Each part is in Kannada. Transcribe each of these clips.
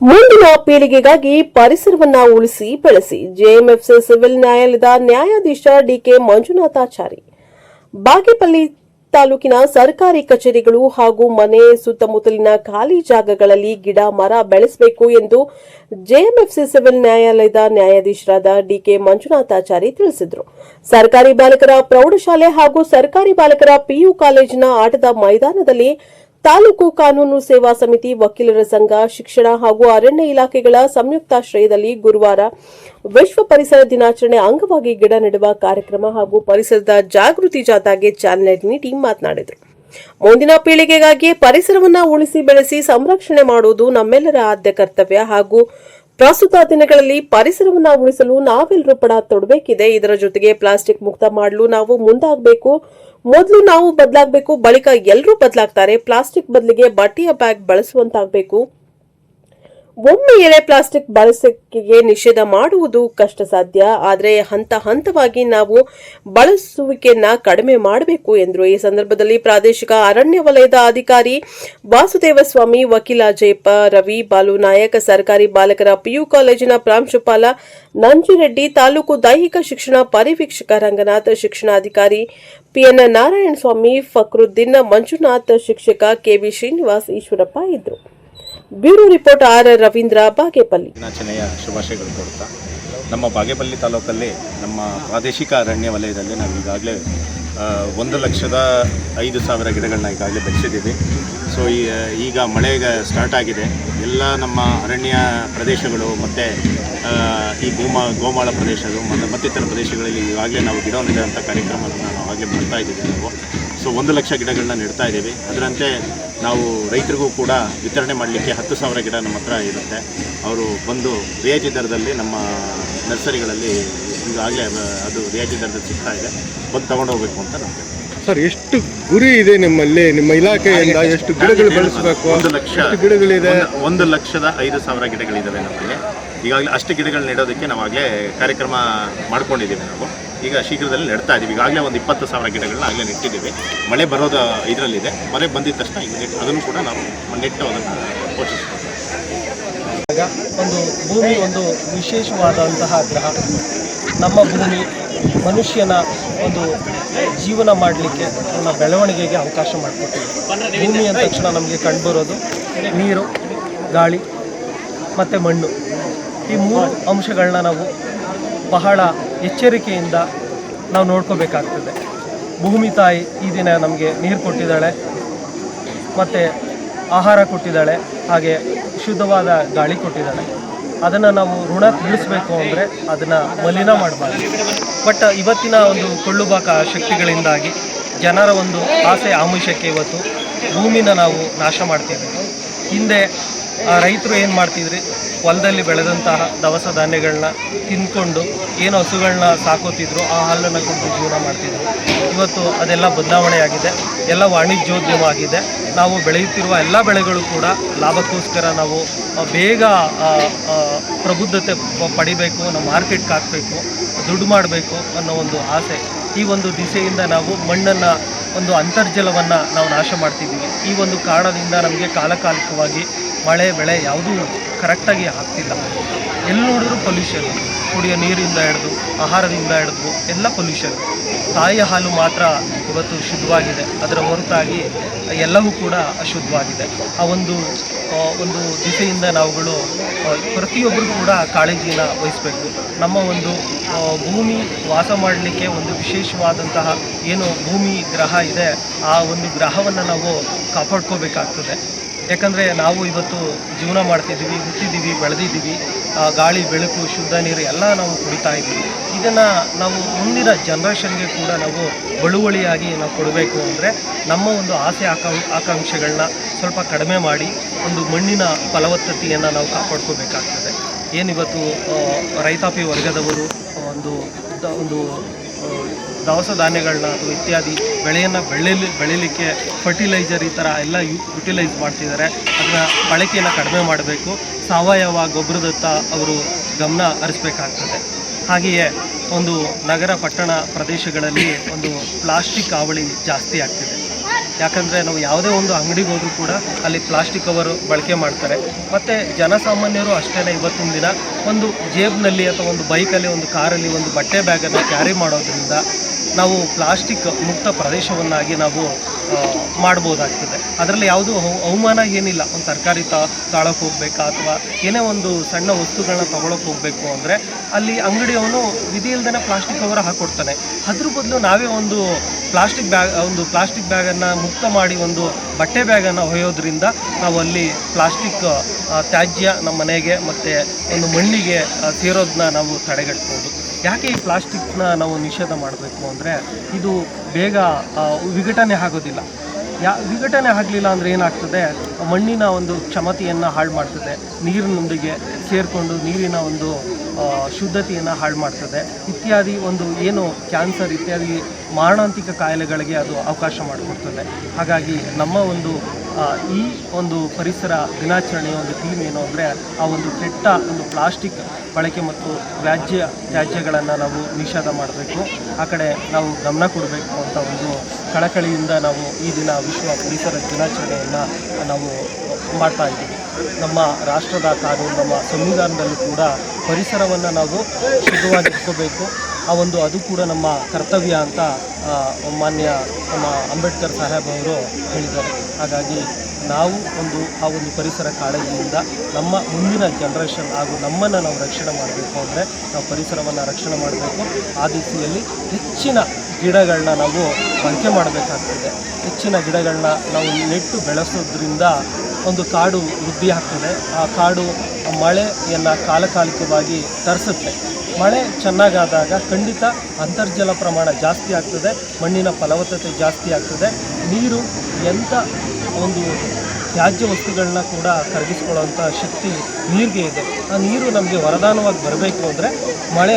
ಮುಂದಿನ ಪೀಳಿಗೆಗಾಗಿ ಪರಿಸರವನ್ನ ಉಳಿಸಿ ಬೆಳೆಸಿ. ಜೆಎಂಎಫ್ಸಿ ಸಿವಿಲ್ ನ್ಯಾಯಾಲಯದ ನ್ಯಾಯಾಧೀಶ ಡಿಕೆ ಮಂಜುನಾಥಾಚಾರಿ ಬಾಗೇಪಲ್ಲಿ ತಾಲೂಕಿನ ಸರ್ಕಾರಿ ಕಚೇರಿಗಳು ಹಾಗೂ ಮನೆ ಸುತ್ತಮುತ್ತಲಿನ ಖಾಲಿ ಜಾಗಗಳಲ್ಲಿ ಗಿಡ, ಮರ ಬೆಳೆಸಬೇಕು ಎಂದು ಜೆಎಂಎಫ್ಸಿ ಸಿವಿಲ್ ನ್ಯಾಯಾಲಯದ ನ್ಯಾಯಾಧೀಶರಾದ ಡಿಕೆ ಮಂಜುನಾಥಾಚಾರಿ ತಿಳಿಸಿದರು. ಸರ್ಕಾರಿ ಬಾಲಕರ ಪ್ರೌಢಶಾಲೆ ಹಾಗೂ ಸರ್ಕಾರಿ ಬಾಲಕರ ಪಿಯು ಕಾಲೇಜಿನ ಆಟದ ಮೈದಾನದಲ್ಲಿ ತಾಲೂಕು ಕಾನೂನು ಸೇವಾ ಸಮಿತಿ ವಕೀಲರ ಸಂಘ, ಶಿಕ್ಷಣ ಹಾಗೂ ಅರಣ್ಯ ಇಲಾಖೆಗಳ ಸಂಯುಕ್ತಾಶ್ರಯದಲ್ಲಿ ಗುರುವಾರ ವಿಶ್ವ ಪರಿಸರ ದಿನಾಚರಣೆ ಅಂಗವಾಗಿ ಗಿಡ ನೆಡುವ ಕಾರ್ಯಕ್ರಮ ಹಾಗೂ ಪರಿಸರದ ಜಾಗೃತಿ ಜಾಥಾಗೆ ಚಾಲನೆ ನೀಡಿ ಮಾತನಾಡಿದರು. ಮುಂದಿನ ಪೀಳಿಗೆಗಾಗಿ ಪರಿಸರವನ್ನ ಉಳಿಸಿ ಬೆಳೆಸಿ ಸಂರಕ್ಷಣೆ ಮಾಡುವುದು ನಮ್ಮೆಲ್ಲರ ಆದ್ಯ ಕರ್ತವ್ಯ ಹಾಗೂ ಪ್ರಸ್ತುತ ದಿನಗಳಲ್ಲಿ ಪರಿಸರವನ್ನ ಉಳಿಸಲು ನಾವೆಲ್ಲರೂ ಪಡ ತೊಡಬೇಕಿದೆ. ಇದರ ಜೊತೆಗೆ ಪ್ಲಾಸ್ಟಿಕ್ ಮುಕ್ತ ಮಾಡಲು ನಾವು ಮುಂದಾಗಬೇಕು. ಮೊದಲು ನಾವು ಬದಲಾಗಬೇಕು ಬಳಿಕ ಎಲ್ಲರೂ ಬದಲಾಗ್ತಾರೆ ಪ್ಲಾಸ್ಟಿಕ್ ಬದಲಿಗೆ ಬಟ್ಟೆಯ ಬ್ಯಾಗ್ ಬಳಸುವಂತಾಗಬೇಕು. ಒಮ್ಮೆ ಎಳೆ ಪ್ಲಾಸ್ಟಿಕ್ ಬಳಸಿಕೆಗೆ ನಿಷೇಧ ಮಾಡುವುದು ಕಷ್ಟ ಸಾಧ್ಯ ಆದರೆ ಹಂತ ಹಂತವಾಗಿ ನಾವು ಬಳಸುವಿಕೆಯನ್ನ ಕಡಿಮೆ ಮಾಡಬೇಕು ಎಂದರು. ಈ ಸಂದರ್ಭದಲ್ಲಿ ಪ್ರಾದೇಶಿಕ ಅರಣ್ಯ ವಲಯದ ಅಧಿಕಾರಿ ವಾಸುದೇವ ಸ್ವಾಮಿ, ವಕೀಲ ಜಯಪ್ಪ, ರವಿ, ಬಾಲು ನಾಯಕ, ಸರ್ಕಾರಿ ಬಾಲಕರ ಪಿಯು ಕಾಲೇಜಿನ ಪ್ರಾಂಶುಪಾಲ ನಂಜುರೆಡ್ಡಿ, ತಾಲೂಕು ದೈಹಿಕ ಶಿಕ್ಷಣ ಪರಿವೀಕ್ಷಕ ರಂಗನಾಥ್, ಶಿಕ್ಷಣಾಧಿಕಾರಿ ಪಿಎನ್ ನಾರಾಯಣ ಸ್ವಾಮಿ ಫಕ್ರುದ್ದೀನ್ ಮಂಜುನಾಥ್, ಶಿಕ್ಷಕ ಕೆವಿ ಶ್ರೀನಿವಾಸ್ ಈಶ್ವರಪ್ಪ ಇದ್ದರು. Bureau report R Ravindra Bagepalli. ದಿನಾಚನೆಯ ಶುಭಾಶಯಗಳು ಕೊಡ್ತಾ ನಮ್ಮ ಬಾಗೇಪಲ್ಲಿ ತಾಲೂಕಲ್ಲಿ ನಮ್ಮ ಪ್ರಾದೇಶಿಕ ಅರಣ್ಯ ವಲಯದಲ್ಲಿ ನಾವು ಈಗಾಗಲೇ ಒಂದು ಲಕ್ಷದ ಐದು ಸಾವಿರ ಗಿಡಗಳನ್ನ ಈಗಾಗಲೇ ಬೆಳೆಸಿದ್ದೀವಿ. ಸೊ ಈಗ ಮಳೆ ಸ್ಟಾರ್ಟ್ ಆಗಿದೆ. ಎಲ್ಲ ನಮ್ಮ ಅರಣ್ಯ ಪ್ರದೇಶಗಳು ಮತ್ತು ಈ ಗೋಮ, ಗೋಮಾಳ ಪ್ರದೇಶಗಳು ಮತ್ತು ಮತ್ತಿತರ ಪ್ರದೇಶಗಳಲ್ಲಿ ಈಗಾಗಲೇ ನಾವು ಗಿಡ ಕಾರ್ಯಕ್ರಮವನ್ನು ನಾವು ಆಗಲೇ ಮಾಡ್ತಾ ಇದ್ದೀವಿ ನಾವು. ಸೊ ಒಂದು ಲಕ್ಷ ಗಿಡಗಳನ್ನ ನೆಡ್ತಾ ಇದ್ದೀವಿ. ಅದರಂತೆ ನಾವು ರೈತರಿಗೂ ಕೂಡ ವಿತರಣೆ ಮಾಡಲಿಕ್ಕೆ ಹತ್ತು ಸಾವಿರ ಗಿಡ ನಮ್ಮ ಹತ್ರ ಇರುತ್ತೆ. ಅವರು ಬಂದು ರಿಯಾಯಿತಿ ದರದಲ್ಲಿ ನಮ್ಮ ನರ್ಸರಿಗಳಲ್ಲಿ ಈಗಾಗಲೇ ಅದು ರಿಯಾಯಿತಿ ದರದಲ್ಲಿ ಸಿಗ್ತಾ ಇದೆ. ಬಂದು ತಗೊಂಡು ಹೋಗಬೇಕು ಅಂತ ನಮಗೆ ಸರ್ ಎಷ್ಟು ಗುರಿ ಇದೆ ನಿಮ್ಮಲ್ಲಿ? ನಿಮ್ಮ ಇಲಾಖೆಯಿಂದ ಎಷ್ಟು ಗಿಡಗಳು ಬೆಳೆಸಬೇಕು? ಒಂದು ಲಕ್ಷ ಗಿಡಗಳಿದೆ? ಒಂದು- ಒಂದು ಲಕ್ಷದ ಐದು ಸಾವಿರ ಗಿಡಗಳಿದ್ದಾವೆ ನಮ್ಮಲ್ಲಿ. ಈಗಾಗಲೇ ಅಷ್ಟು ಗಿಡಗಳನ್ನ ನೆಡೋದಕ್ಕೆ ನಾವಾಗಲೇ ಕಾರ್ಯಕ್ರಮ ಮಾಡ್ಕೊಂಡಿದ್ದೀವಿ ನಾವು. ಈಗ ಶೀಘ್ರದಲ್ಲಿ ನೆಡ್ತಾ ಇದ್ದೀವಿ ಈಗಾಗಲೇ ಒಂದು ಇಪ್ಪತ್ತು ಸಾವಿರ ಗಿಡಗಳನ್ನ ಆಗಲೇ ನೆಟ್ಟಿದ್ದೀವಿ. ಮಳೆ ಬರೋದು ಇದರಲ್ಲಿದೆ. ಮಳೆ ಬಂದಿದ ತಕ್ಷಣ ಈಗ ನೆಟ್- ಅದನ್ನು ಕೂಡ ನಾವು ನೆಟ್ಟು ಅದನ್ನು ಪೋಷಿಸ್ತೀವಿ ಒಂದು ಭೂಮಿ ಒಂದು ವಿಶೇಷವಾದಂತಹ ಗ್ರಹ. ನಮ್ಮ ಭೂಮಿ ಮನುಷ್ಯನ ಒಂದು ಜೀವನ ಮಾಡಲಿಕ್ಕೆ ನಮ್ಮ ಬೆಳವಣಿಗೆಗೆ ಅವಕಾಶ ಮಾಡಿಕೊಟ್ಟಿದೆ. ಭೂಮಿ ಅಂದ ತಕ್ಷಣ ನಮಗೆ ಕಂಡುಬರೋದು ನೀರು, ಗಾಳಿ, ಮತ್ತು ಮಣ್ಣು. ಈ ಮೂರು ಅಂಶಗಳನ್ನ ನಾವು ಬಹಳ ಎಚ್ಚರಿಕೆಯಿಂದ ನಾವು ನೋಡ್ಕೋಬೇಕಾಗ್ತದೆ. ಭೂಮಿ ತಾಯಿ ಈ ದಿನ ನಮಗೆ ನೀರು ಕೊಟ್ಟಿದ್ದಾಳೆ, ಮತ್ತು ಆಹಾರ ಕೊಟ್ಟಿದ್ದಾಳೆ, ಹಾಗೆ ಶುದ್ಧವಾದ ಗಾಳಿ ಕೊಟ್ಟಿದ್ದಾಳೆ. ಅದನ್ನು ನಾವು ಋಣ ತಿಳಿಸ್ಬೇಕು ಅಂದರೆ ಅದನ್ನು ಮಲಿನ ಮಾಡಬಾರ್ದು. ಬಟ್ ಇವತ್ತಿನ ಒಂದು ಕೊಳ್ಳುಬಾಕ ಶಕ್ತಿಗಳಿಂದಾಗಿ ಜನರ ಒಂದು ಆಸೆ ಆಮಿಷಕ್ಕೆ ಇವತ್ತು ಭೂಮಿನ ನಾವು ನಾಶ ಮಾಡ್ತಿದ್ದೀವಿ ಹಿಂದೆ ಆ, ರೈತರು ಏನು ಮಾಡ್ತಿದ್ರಿ? ಹೊಲದಲ್ಲಿ ಬೆಳೆದಂತಹ ದವಸ ಧಾನ್ಯಗಳನ್ನ ತಿಂದ್ಕೊಂಡು ಏನು ಹಸುಗಳನ್ನ ಸಾಕೋತಿದ್ರು, ಆ ಹಾಲನ್ನು ಕುಡಿದು ಜೀವನ ಮಾಡ್ತಿದ್ರು. ಇವತ್ತು ಅದೆಲ್ಲ ಬದಲಾವಣೆಯಾಗಿದೆ. ಎಲ್ಲ ವಾಣಿಜ್ಯೋದ್ಯಮ ಆಗಿದೆ ನಾವು ಬೆಳೆಯುತ್ತಿರುವ ಎಲ್ಲ ಬೆಳೆಗಳು ಕೂಡ ಲಾಭಕ್ಕೋಸ್ಕರ ನಾವು ಬೇಗ ಪ್ರಬುದ್ಧತೆ ಪಡಿಬೇಕು ನಮ್ಮ ಮಾರ್ಕೆಟ್ಗೆ ಹಾಕಬೇಕು, ದುಡ್ಡು ಮಾಡಬೇಕು ಅನ್ನೋ ಒಂದು ಆಸೆ. ಈ ಒಂದು ದಿಸೆಯಿಂದ ನಾವು ಮಣ್ಣನ್ನು, ಒಂದು ಅಂತರ್ಜಲವನ್ನು ನಾವು ನಾಶ ಮಾಡ್ತಿದ್ದೀವಿ. ಈ ಒಂದು ಕಾರಣದಿಂದ ನಮಗೆ ಕಾಲಕಾಲಿಕವಾಗಿ ಮಳೆ, ಬೆಳೆ ಯಾವುದೂ ಕರೆಕ್ಟಾಗಿ ಆಗ್ತಿಲ್ಲ. ಎಲ್ಲಿ ನೋಡಿದ್ರು ಪೊಲ್ಯೂಷನ್ ಕುಡಿಯೋ ನೀರಿಂದ ಹಿಡಿದು, ಆಹಾರದಿಂದ ಹಿಡಿದು, ಎಲ್ಲ ಪೊಲ್ಯೂಷನ್ ತಾಯಿಯ ಹಾಲು ಮಾತ್ರ ಇವತ್ತು ಶುದ್ಧವಾಗಿದೆ. ಅದರ ಹೊರತಾಗಿ ಎಲ್ಲವೂ ಕೂಡ ಅಶುದ್ಧವಾಗಿದೆ. ಆ ಒಂದು ಒಂದು ದಿಸೆಯಿಂದ ನಾವುಗಳು ಪ್ರತಿಯೊಬ್ಬರು ಕೂಡ ಕಾಳಜಿನ ವಹಿಸಬೇಕು. ನಮ್ಮ ಒಂದು ಭೂಮಿ ವಾಸ ಮಾಡಲಿಕ್ಕೆ ಒಂದು ವಿಶೇಷವಾದಂತಹ ಏನು ಭೂಮಿ ಗ್ರಹ ಇದೆ, ಆ ಒಂದು ಗ್ರಹವನ್ನು ನಾವು ಕಾಪಾಡ್ಕೋಬೇಕಾಗ್ತದೆ. ಯಾಕಂದರೆ ನಾವು ಇವತ್ತು ಜೀವನ ಮಾಡ್ತಿದ್ದೀವಿ, ಹುಟ್ಟಿದ್ದೀವಿ, ಬೆಳೆದಿದ್ದೀವಿ ಗಾಳಿ, ಬೆಳಕು, ಶುದ್ಧ ನೀರು ಎಲ್ಲ ನಾವು ಕುಡಿತಾ ಇದ್ದೀವಿ. ಇದನ್ನು ನಾವು ಮುಂದಿನ ಜನ್ರೇಷನ್ಗೆ ಕೂಡ ನಾವು ಬಳುವಳಿಯಾಗಿ ನಾವು ಕೊಡಬೇಕು ಅಂದರೆ ನಮ್ಮ ಒಂದು ಆಸೆ ಆಕಾಂ, ಆಕಾಂಕ್ಷೆಗಳನ್ನ ಸ್ವಲ್ಪ ಕಡಿಮೆ ಮಾಡಿ ಒಂದು ಮಣ್ಣಿನ ಫಲವತ್ತತೆಯನ್ನು ನಾವು ಕಾಪಾಡ್ಕೋಬೇಕಾಗ್ತದೆ. ಏನಿವತ್ತು ರೈತಾಪಿ ವರ್ಗದವರು ಒಂದು ಒಂದು ದವಸ ಧಾನ್ಯಗಳನ್ನ ಅಥವಾ ಇತ್ಯಾದಿ ಬೆಳೆಯನ್ನು ಬೆಳೆಯಲಿ ಬೆಳೀಲಿಕ್ಕೆ ಫರ್ಟಿಲೈಸರ್ ಈ ಥರ ಎಲ್ಲ ಯು ಯುಟಿಲೈಸ್ ಮಾಡ್ತಿದ್ದಾರೆ. ಅದನ್ನ ಬಳಕೆಯನ್ನು ಕಡಿಮೆ ಮಾಡಬೇಕು. ಸಾವಯವ ಗೊಬ್ಬರದತ್ತ ಅವರು ಗಮನ ಹರಿಸ್ಬೇಕಾಗ್ತದೆ. ಹಾಗೆಯೇ ಒಂದು ನಗರ ಪಟ್ಟಣ ಪ್ರದೇಶಗಳಲ್ಲಿ ಒಂದು ಪ್ಲಾಸ್ಟಿಕ್ ಹಾವಳಿ ಜಾಸ್ತಿ ಆಗ್ತಿದೆ. ಯಾಕಂದರೆ ನಾವು ಯಾವುದೇ ಒಂದು ಅಂಗಡಿಗೆ ಹೋದರೂ ಕೂಡ ಅಲ್ಲಿ ಪ್ಲಾಸ್ಟಿಕ್ ಕವರು ಬಳಕೆ ಮಾಡ್ತಾರೆ. ಮತ್ತು ಜನಸಾಮಾನ್ಯರು ಅಷ್ಟೇ ಇವತ್ತಿನ ದಿನ ಒಂದು ಜೇಬ್ನಲ್ಲಿ ಅಥವಾ ಒಂದು ಬೈಕಲ್ಲಿ ಒಂದು ಕಾರಲ್ಲಿ ಒಂದು ಬಟ್ಟೆ ಬ್ಯಾಗನ್ನು ಕ್ಯಾರಿ ಮಾಡೋದ್ರಿಂದ ನಾವು ಪ್ಲಾಸ್ಟಿಕ್ ಮುಕ್ತ ಪ್ರದೇಶವನ್ನಾಗಿ ನಾವು ಮಾಡ್ಬೋದಾಗ್ತದೆ. ಅದರಲ್ಲಿ ಯಾವುದೂ ಅವ- ಅವಮಾನ ಏನಿಲ್ಲ. ಒಂದು ತರಕಾರಿ ತ ತಾಳಕ್ಕೆ ಹೋಗ್ಬೇಕಾ ಅಥವಾ ಏನೇ ಒಂದು ಸಣ್ಣ ವಸ್ತುಗಳನ್ನ ತಗೊಳಕ್ಕೆ ಹೋಗಬೇಕು ಅಂದರೆ ಅಲ್ಲಿ ಅಂಗಡಿಯವನು ವಿಧಿ ಇಲ್ದೇ ಪ್ಲಾಸ್ಟಿಕ್ ಕವರ್ ಹಾಕ್ಕೊಡ್ತಾನೆ ಅದ್ರ ಬದಲು ನಾವೇ ಒಂದು ಪ್ಲಾಸ್ಟಿಕ್ ಬ್ಯಾಗ್, ಒಂದು ಪ್ಲಾಸ್ಟಿಕ್ ಬ್ಯಾಗನ್ನು ಮುಕ್ತ ಮಾಡಿ ಒಂದು ಬಟ್ಟೆ ಬ್ಯಾಗನ್ನು ಒಯ್ಯೋದ್ರಿಂದ ನಾವು ಅಲ್ಲಿ ಪ್ಲಾಸ್ಟಿಕ್ ತ್ಯಾಜ್ಯ ನಮ್ಮ ಮನೆಗೆ ಮತ್ತು ಒಂದು ಮಣ್ಣಿಗೆ ಸೇರೋದನ್ನ ನಾವು ತಡೆಗಟ್ಬೋದು. ಯಾಕೆ ಈ ಪ್ಲಾಸ್ಟಿಕ್ನ ನಾವು ನಿಷೇಧ ಮಾಡಬೇಕು ಅಂದರೆ ಇದು ಬೇಗ ವಿಘಟನೆ ಆಗೋದಿಲ್ಲ. ಯಾ, ವಿಘಟನೆ ಆಗಲಿಲ್ಲ ಅಂದರೆ ಏನಾಗ್ತದೆ? ಮಣ್ಣಿನ ಒಂದು ಕ್ಷಮತೆಯನ್ನು ಹಾಳು ಮಾಡ್ತದೆ. ನೀರಿನೊಂದಿಗೆ ಸೇರಿಕೊಂಡು ನೀರಿನ ಒಂದು ಶುದ್ಧತೆಯನ್ನು ಹಾಳು ಮಾಡ್ತದೆ. ಇತ್ಯಾದಿ ಒಂದು ಏನು ಕ್ಯಾನ್ಸರ್ ಇತ್ಯಾದಿ ಮಾರಣಾಂತಿಕ ಕಾಯಿಲೆಗಳಿಗೆ ಅದು ಅವಕಾಶ ಮಾಡಿಕೊಡ್ತದೆ. ಹಾಗಾಗಿ ನಮ್ಮ ಒಂದು ಈ ಒಂದು ಪರಿಸರ ದಿನಾಚರಣೆಯ ಒಂದು ಥೀಮ್ ಏನು ಅಂದರೆ ಆ ಒಂದು ಕೆಟ್ಟ ಒಂದು ಪ್ಲಾಸ್ಟಿಕ್ ಬಳಕೆ ಮತ್ತು ವ್ಯಾಜ್ಯ ತ್ಯಾಜ್ಯಗಳನ್ನು ನಾವು ನಿಷೇಧ ಮಾಡಬೇಕು. ಆ ಕಡೆ ನಾವು ಗಮನ ಕೊಡಬೇಕು ಅಂತ ಒಂದು ಕಳಕಳಿಯಿಂದ ನಾವು ಈ ದಿನ ವಿಶ್ವ ಪರಿಸರ ದಿನಾಚರಣೆಯನ್ನು ನಾವು ಮಾಡ್ತಾ ಇದ್ದೀವಿ. ನಮ್ಮ ರಾಷ್ಟ್ರದ ಕಾನೂನು ನಮ್ಮ ಸಂವಿಧಾನದಲ್ಲೂ ಕೂಡ ಪರಿಸರವನ್ನು ನಾವು ಶುದ್ಧವಾಗಿ ಇಟ್ಕೋಬೇಕು ಆ ಒಂದು ಅದು ಕೂಡ ನಮ್ಮ ಕರ್ತವ್ಯ ಅಂತ ಮಾನ್ಯ ನಮ್ಮ ಅಂಬೇಡ್ಕರ್ ಸಾಹೇಬ್ ಅವರು ಹೇಳಿದ್ದಾರೆ. ಹಾಗಾಗಿ ನಾವು ಒಂದು, ಆ ಒಂದು ಪರಿಸರ ಕಾಳಜಿಯಿಂದ ನಮ್ಮ ಮುಂದಿನ ಜನ್ರೇಷನ್ ಹಾಗೂ ನಮ್ಮನ್ನು ನಾವು ರಕ್ಷಣೆ ಮಾಡಬೇಕು ಅಂದರೆ ನಾವು ಪರಿಸರವನ್ನು ರಕ್ಷಣೆ ಮಾಡಬೇಕು. ಆ ದಿಸೆಯಲ್ಲಿ ಹೆಚ್ಚಿನ ಗಿಡಗಳನ್ನ ನಾವು ಬಳಕೆ ಮಾಡಬೇಕಾಗ್ತದೆ. ಹೆಚ್ಚಿನ ಗಿಡಗಳನ್ನ ನಾವು ನೆಟ್ಟು ಬೆಳೆಸೋದ್ರಿಂದ ಒಂದು ಕಾಡು ವೃದ್ಧಿ ಆಗ್ತದೆ. ಆ ಕಾಡು ಮಳೆಯನ್ನು ಕಾಲಕಾಲಿಕವಾಗಿ ತರಿಸುತ್ತೆ. ಮಳೆ ಚೆನ್ನಾಗಾದಾಗ ಖಂಡಿತ ಅಂತರ್ಜಲ ಪ್ರಮಾಣ ಜಾಸ್ತಿ ಆಗ್ತದೆ, ಮಣ್ಣಿನ ಫಲವತ್ತತೆ ಜಾಸ್ತಿ ಆಗ್ತದೆ, ನೀರು ಎಂಥ ಒಂದು ತ್ಯಾಜ್ಯ ವಸ್ತುಗಳನ್ನ ಕೂಡ ಕರಗಿಸ್ಕೊಳ್ಳೋವಂಥ ಶಕ್ತಿ ನೀರಿಗೆ ಇದೆ. ಆ ನೀರು ನಮಗೆ ವರದಾನವಾಗಿ ಬರಬೇಕು ಅಂದರೆ ಮಳೆ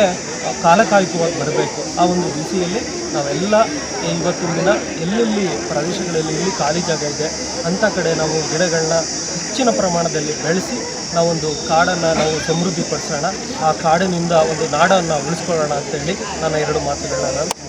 ಕಾಲಕಾಲಿಕವಾಗಿ ಬರಬೇಕು. ಆ ಒಂದು ಬಿಸಿಯಲ್ಲಿ ನಾವೆಲ್ಲ ಇವತ್ತಿನ ದಿನ ಎಲ್ಲೆಲ್ಲಿ ಪ್ರದೇಶಗಳಲ್ಲಿ ಎಲ್ಲಿ ಖಾಲಿ ಜಾಗ ಇದೆ, ಅಂಥ ಕಡೆ ನಾವು ಗಿಡಗಳನ್ನ ಹೆಚ್ಚಿನ ಪ್ರಮಾಣದಲ್ಲಿ ಬೆಳೆಸಿ ನಾವೊಂದು ಕಾಡನ್ನು ನಾವು ಸಮೃದ್ಧಿಪಡಿಸೋಣ. ಆ ಕಾಡಿನಿಂದ ಒಂದು ನಾಡನ್ನು ಉಳಿಸ್ಕೊಳ್ಳೋಣ ಅಂತೇಳಿ ನನ್ನ ಎರಡು ಮಾತುಗಳನ್ನ ನಾನು